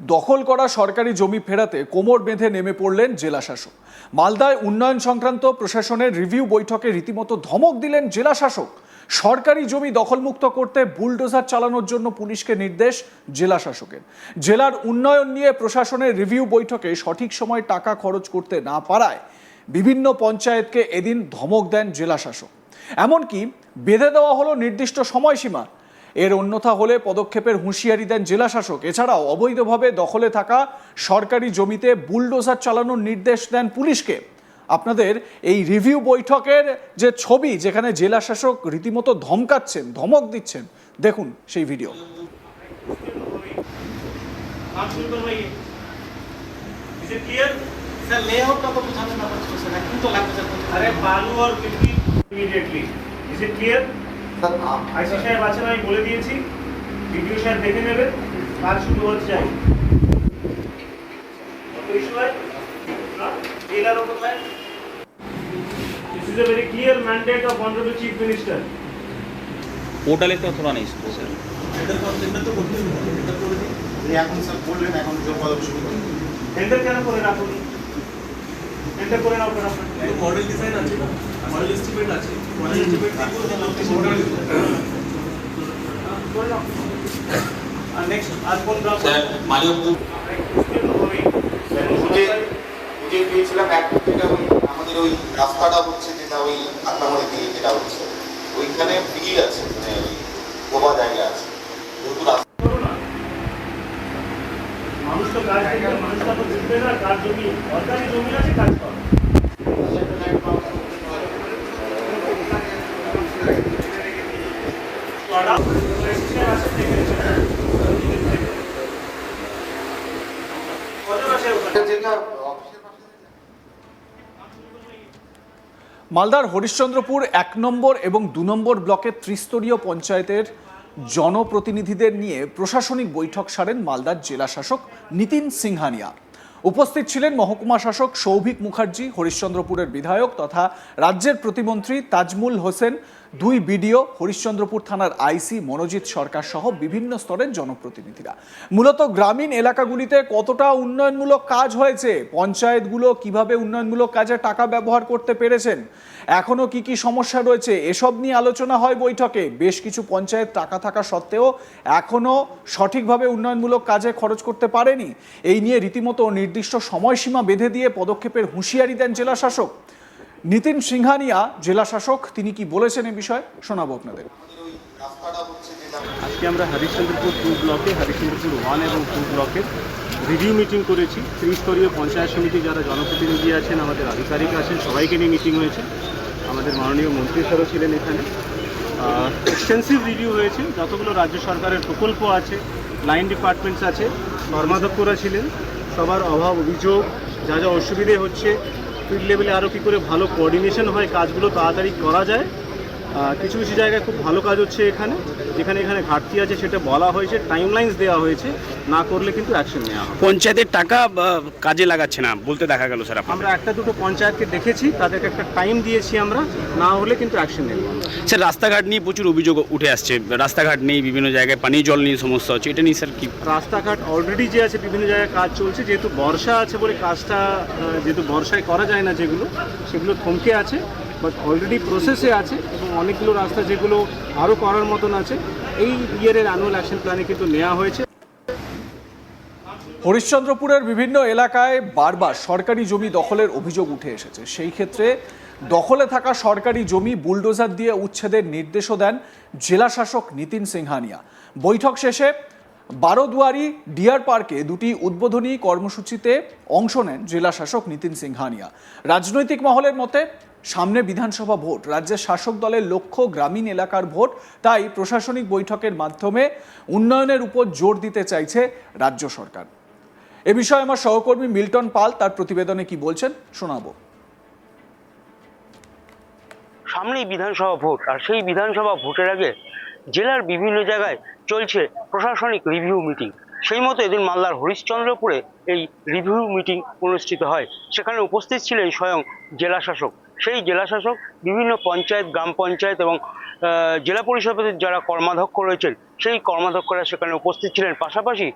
দখল করা সরকারি জমি ফেরাতে কোমর বেঁধে নেমে পড়লেন জেলা শাসক মালদায় উন্নয়ন সংক্রান্ত প্রশাসনের রিভিউ বৈঠকে রীতিমতো ধমক দিলেন জেলা শাসক সরকারি জমি দখলমুক্ত করতে বুলডোজার চালানোর জন্য পুলিশকে নির্দেশ জেলা শাসকের জেলার উন্নয়ন নিয়ে প্রশাসনের রিভিউ বৈঠকে সঠিক সময় টাকা খরচ করতে না পারায় বিভিন্ন পঞ্চায়েতকে এদিন ধমক দেন জেলা শাসক এমনকি বেঁধে দেওয়া হলো নির্দিষ্ট সময়সীমা এর অন্যথা হলে পদক্ষেপের হুঁশিয়ারি দেন জেলা শাসক এছাড়াও অবৈধভাবে দখলে থাকা সরকারি জমিতে বুলডোজার চালানোর নির্দেশ দেন পুলিশকে আপনাদের এই রিভিউ বৈঠকের যে ছবি যেখানে জেলা শাসক রীতিমতো ধমকাচ্ছেন ধমক দিচ্ছেন দেখুন সেই ভিডিও काम शुरू करवाइए is it clear sir layout का तो पूछा ना बच्चों से ना क्यों तो लागू सर अरे बालू और मिट्टी immediately is it clear sir आप আচ্ছা। আইসি সাহেব আছেন আমি বলে দিয়েছি। বিডিও সাহেব দেখে নেবেন কাজ শুরু হচ্ছে চাই This is a very clear mandate পোর্টালে তো থোড়া নেই স্যার এটা তো আপনাদের তো করতে এখন স্যার বললেন এখন জোর পদক্ষেপ হ্যান্ডেল কেন করেন আপনি করে নাও মডেল ডিজাইন আছে মডেল এস্টিমেট আছে। মডেল এস্টিমেট করে নাও আর নেক্সট আর কোন গ্রাম স্যার মালিকপুর খুঁজে খুঁজে পেয়েছিলাম এক যেটা ওই আমাদের ওই রাস্তাটা হচ্ছে যেটা ওই আটনামড়ি দিয়ে যেটা হচ্ছে। ওইখানে ফ্রি আছে মানে ওই গোবা জায়গা আছে যেহেতু রাস্তা করো না মানুষ মালদার হরিশ্চন্দ্রপুর এক নম্বর এবং দু নম্বর ব্লকের ত্রিস্তরীয় পঞ্চায়েতের জনপ্রতিনিধিদের নিয়ে প্রশাসনিক বৈঠক সারেন মালদার জেলা শাসক নীতিন সিংহানিয়া। উপস্থিত ছিলেন মহকুমা শাসক সৌভিক মুখার্জি, হরিশ্চন্দ্রপুরের বিধায়ক তথা রাজ্যের প্রতিমন্ত্রী তাজমুল হোসেন দুই বিডিও হরিশ্চন্দ্রপুর থানার আইসি মনোজিৎ সরকার সহ বিভিন্ন স্তরের জনপ্রতিনিধিরা। মূলত গ্রামীণ এলাকাগুলিতে কতটা উন্নয়নমূলক কাজ হয়েছে? পঞ্চায়েতগুলো কীভাবে উন্নয়নমূলক কাজে টাকা ব্যবহার করতে পেরেছেন? এখনও কি কি সমস্যা রয়েছে? এসব নিয়ে আলোচনা হয় বৈঠকে। বেশ কিছু পঞ্চায়েত টাকা থাকা সত্ত্বেও এখনও সঠিকভাবে উন্নয়নমূলক কাজে খরচ করতে পারেনি। এই নিয়ে রীতিমতো নির্দিষ্ট সময়সীমা বেঁধে দিয়ে পদক্ষেপের হুঁশিয়ারি দেন জেলা শাসক নিতিন সিংহানিয়া জেলা শাসক, তিনি কি বলেছেন এ বিষয়ে? শোনাবো আপনাদের। আজকে আমরা হরিশ্চন্দ্রপুর টু ব্লকে, হরিশ্চন্দ্রপুর ওয়ান এবং টু ব্লকের রিভিউ মিটিং করেছি। ত্রিস্তরীয় পঞ্চায়েত সমিতি যারা জনপ্রতিনিধি আছেন, আমাদের আধিকারিক আছেন, সবাইকে নিয়ে মিটিং হয়েছে। আমাদের মাননীয় মন্ত্রী স্যারও ছিলেন এখানে। এক্সটেন্সিভ রিভিউ হয়েছে। যতগুলো রাজ্য সরকারের প্রকল্প আছে লাইন ডিপার্টমেন্টস আছে কর্মাধ্যক্ষরা ছিলেন। সবার অভাব, অভিযোগ, যা যা অসুবিধে হচ্ছে ফিল্ড লেভেলে আরও কী করে ভালো কোঅর্ডিনেশন হয় কাজগুলো তাড়াতাড়ি করা যায়? কিছু কিছু জায়গায় খুব ভালো কাজ হচ্ছে এখানে। যেখানে এখানে ঘাটতি আছে সেটা বলা হয়েছে টাইম টাইমলাইন্স দেওয়া হয়েছে না করলে কিন্তু অ্যাকশন নেওয়া হবে। পঞ্চায়েতের টাকা কাজে লাগাচ্ছে না বলতে দেখা গেল স্যার আমরা একটা দুটো পঞ্চায়েতকে দেখেছি তাদেরকে একটা টাইম দিয়েছি আমরা না হলে কিন্তু অ্যাকশন নেব স্যার রাস্তাঘাট নিয়ে প্রচুর অভিযোগ উঠে আসছে। রাস্তাঘাট নেই বিভিন্ন জায়গায় পানীয় জল নিয়ে সমস্যা হচ্ছে এটা নিয়ে স্যার কি? রাস্তাঘাট অলরেডি যে আছে বিভিন্ন জায়গায় কাজ চলছে যেহেতু বর্ষা আছে বলে কাজটা যেহেতু বর্ষায় করা যায় না যেগুলো সেগুলো থমকে আছে। বাট অলরেডি প্রসেসে আছে এবং অনেকগুলো রাস্তা যেগুলো আরও করার মতন আছে। এই ইয়ারের অ্যানুয়াল অ্যাকশন প্ল্যানে কিন্তু নেওয়া হয়েছে। হরিশ্চন্দ্রপুরের বিভিন্ন এলাকায় বারবার সরকারি জমি দখলের অভিযোগ উঠে এসেছে। সেই ক্ষেত্রে দখলে থাকা সরকারি জমি বুলডোজার দিয়ে উচ্ছেদের নির্দেশও দেন জেলা শাসক নিতিন সিংহানিয়া। বৈঠক শেষে বারোদুয়ারি ডিয়ার পার্কে দুটি উদ্বোধনী কর্মসূচিতে অংশ নেন জেলা শাসক নিতিন সিংহানিয়া রাজনৈতিক মহলের মতে, সামনে বিধানসভা ভোট, রাজ্যের শাসক দলের লক্ষ্য গ্রামীণ এলাকার ভোট, তাই প্রশাসনিক বৈঠকের মাধ্যমে উন্নয়নের উপর জোর দিতে চাইছে রাজ্য সরকার। এ বিষয়ে আমার সহকর্মী মিল্টন পাল তার প্রতিবেদনে কি বলছেন শোনাবো। সামনেই বিধানসভা ভোট, আর সেই বিধানসভা ভোটের আগে জেলার বিভিন্ন জায়গায় চলছে প্রশাসনিক রিভিউ মিটিং সেই মতো এদিন মালদার হরিশ্চন্দ্রপুরে এই রিভিউ মিটিং অনুষ্ঠিত হয়। সেখানে উপস্থিত ছিলেন স্বয়ং জেলা শাসক সেই জেলা শাসক বিভিন্ন পঞ্চায়েত, গ্রাম পঞ্চায়েত এবং জেলা পরিষদের যারা কর্মাধ্যক্ষ রয়েছেন, সেই কর্মাধ্যক্ষরা সেখানে উপস্থিত ছিলেন। পাশাপাশি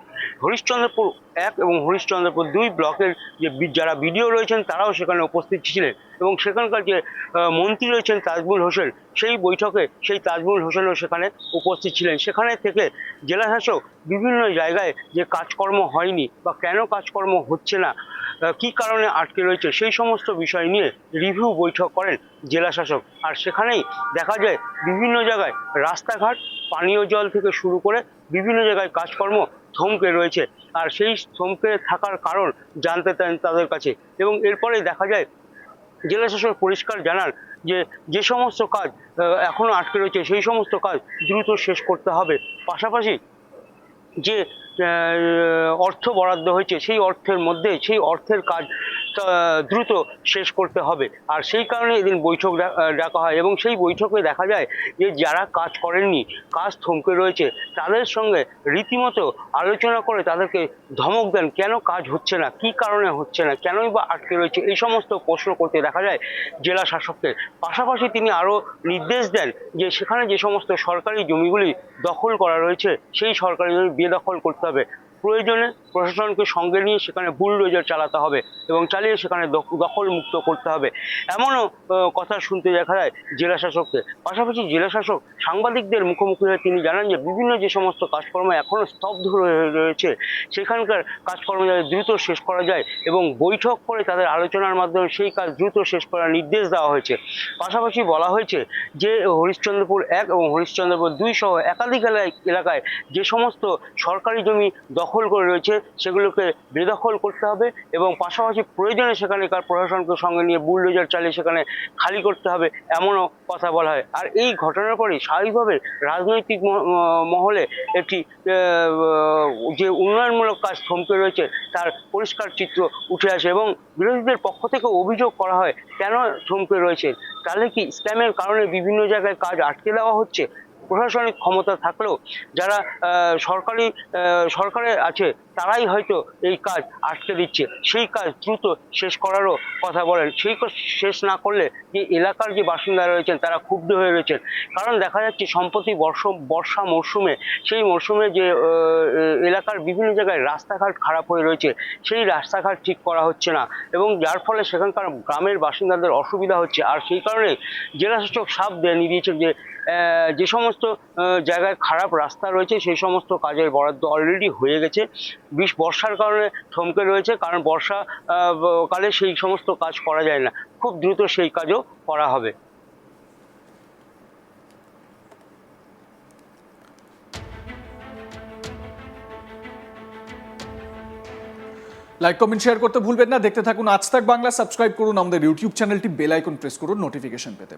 হরিশ্চন্দ্রপুর এক এবং হরিশ্চন্দ্রপুর দুই ব্লকের যে যারা বিডিও রয়েছেন, তারাও সেখানে উপস্থিত ছিলেন এবং সেখানকার যে মন্ত্রী রয়েছেন তাজমুল হোসেন, সেই বৈঠকে সেই তাজমুল হোসেনও সেখানে উপস্থিত ছিলেন। সেখানে থেকে জেলা শাসক বিভিন্ন জায়গায় যে কাজকর্ম হয়নি বা কেন কাজকর্ম হচ্ছে না কি কারণে আটকে রয়েছে সেই সমস্ত বিষয় নিয়ে রিভিউ বৈঠক করেন জেলা শাসক। আর সেখানেই দেখা যায় বিভিন্ন জায়গায় রাস্তাঘাট পানীয় জল থেকে শুরু করে বিভিন্ন জায়গায় কাজকর্ম থমকে রয়েছে। আর সেই থমকে থাকার কারণ জানতে চান তাদের কাছে। এবং এরপরে দেখা যায় জেলা শাসক পরিষ্কার জানান যে যে সমস্ত কাজ আহ, এখনও আটকে রয়েছে সেই সমস্ত কাজ দ্রুত শেষ করতে হবে। পাশাপাশি যে অর্থ বরাদ্দ হয়েছে সেই অর্থের মধ্যে সেই অর্থের কাজ দ্রুত শেষ করতে হবে। আর সেই কারণে এদিন বৈঠক ডাকা হয় এবং সেই বৈঠকে দেখা যায় যে, যারা কাজ করেননি, কাজ থমকে রয়েছে, তাদের সঙ্গে রীতিমতো আলোচনা করে তাদেরকে ধমক দেন, কেন কাজ হচ্ছে না, কি কারণে হচ্ছে না, কেনই বা আটকে রয়েছে, এই সমস্ত প্রশ্ন করতে দেখা যায় জেলা শাসককে পাশাপাশি তিনি আরও নির্দেশ দেন যে, সেখানে যে সমস্ত সরকারি জমিগুলি দখল করা রয়েছে, সেই সরকারি জমি বেদখল করতে হবে। প্রয়োজনে প্রশাসনকে সঙ্গে নিয়ে সেখানে বুলডোজার চালাতে হবে এবং চালিয়ে সেখানে দখ- দখল মুক্ত করতে হবে। এমনও কথা শুনতে দেখা যায় জেলা শাসককে। পাশাপাশি জেলা শাসক সাংবাদিকদের মুখোমুখি হয়ে তিনি জানান যে, বিভিন্ন যে সমস্ত কাজকর্ম এখনও স্তব্ধ রয়েছে, সেখানকার কাজকর্ম যাতে দ্রুত শেষ করা যায় এবং বৈঠক করে তাদের আলোচনার মাধ্যমে সেই কাজ দ্রুত শেষ করার নির্দেশ দেওয়া হয়েছে। পাশাপাশি বলা হয়েছে যে, হরিশ্চন্দ্রপুর এক এবং হরিশ্চন্দ্রপুর দুই সহ একাধিক এলাকায় যে সমস্ত সরকারি জমি দখল করে রয়েছে সেগুলোকে বেদখল করতে হবে এবং পাশাপাশি প্রয়োজনে সেখানকার প্রশাসনকে সঙ্গে নিয়ে বুলডোজার চালিয়ে সেখানে খালি করতে হবে এমনও কথা বলা হয়। আর এই ঘটনার পরেই স্বাভাবিকভাবে রাজনৈতিক মহলে একটি যে উন্নয়নমূলক কাজ থমকে রয়েছে তার পরিষ্কার চিত্র উঠে আসে এবং বিরোধীদের পক্ষ থেকে অভিযোগ করা হয়, কেন থমকে রয়েছে? তাহলে কি স্ক্যামের কারণে বিভিন্ন জায়গায় কাজ আটকে দেওয়া হচ্ছে? প্রশাসনিক ক্ষমতা থাকলেও যারা সরকারি সরকারে আছে তারাই হয়তো এই কাজ আটকে দিচ্ছে। সেই কাজ দ্রুত শেষ করারও কথা বলেন। সেই কাজ শেষ না করলে যে এলাকার যে বাসিন্দারা রয়েছেন, তারা ক্ষুব্ধ হয়ে রয়েছেন। কারণ দেখা যাচ্ছে সম্প্রতি বর্ষ বর্ষা মরশুমে সেই মরশুমে যে এলাকার বিভিন্ন জায়গায় রাস্তাঘাট খারাপ হয়ে রয়েছে, সেই রাস্তাঘাট ঠিক করা হচ্ছে না। এবং যার ফলে সেখানকার গ্রামের বাসিন্দাদের অসুবিধা হচ্ছে। আর সেই কারণে জেলাশাসক সাপ দিয়ে দিয়েছেন যে যে সমস্ত জায়গায় খারাপ রাস্তা রয়েছে, সেই সমস্ত কাজের বরাদ্দ অলরেডি হয়ে গেছে। বিষ বর্ষার কারণে থমকে রয়েছে, কারণ বর্ষা কালে সেই সমস্ত কাজ করা যায় না। খুব দ্রুত সেই কাজও করা হবে। লাইক কমেন্ট শেয়ার করতে ভুলবেন না। দেখতে থাকুন আজ তাক বাংলা। সাবস্ক্রাইব করুন আমাদের ইউটিউব চ্যানেলটি বেল আইকন প্রেস করুন। নোটিফিকেশন পেতে।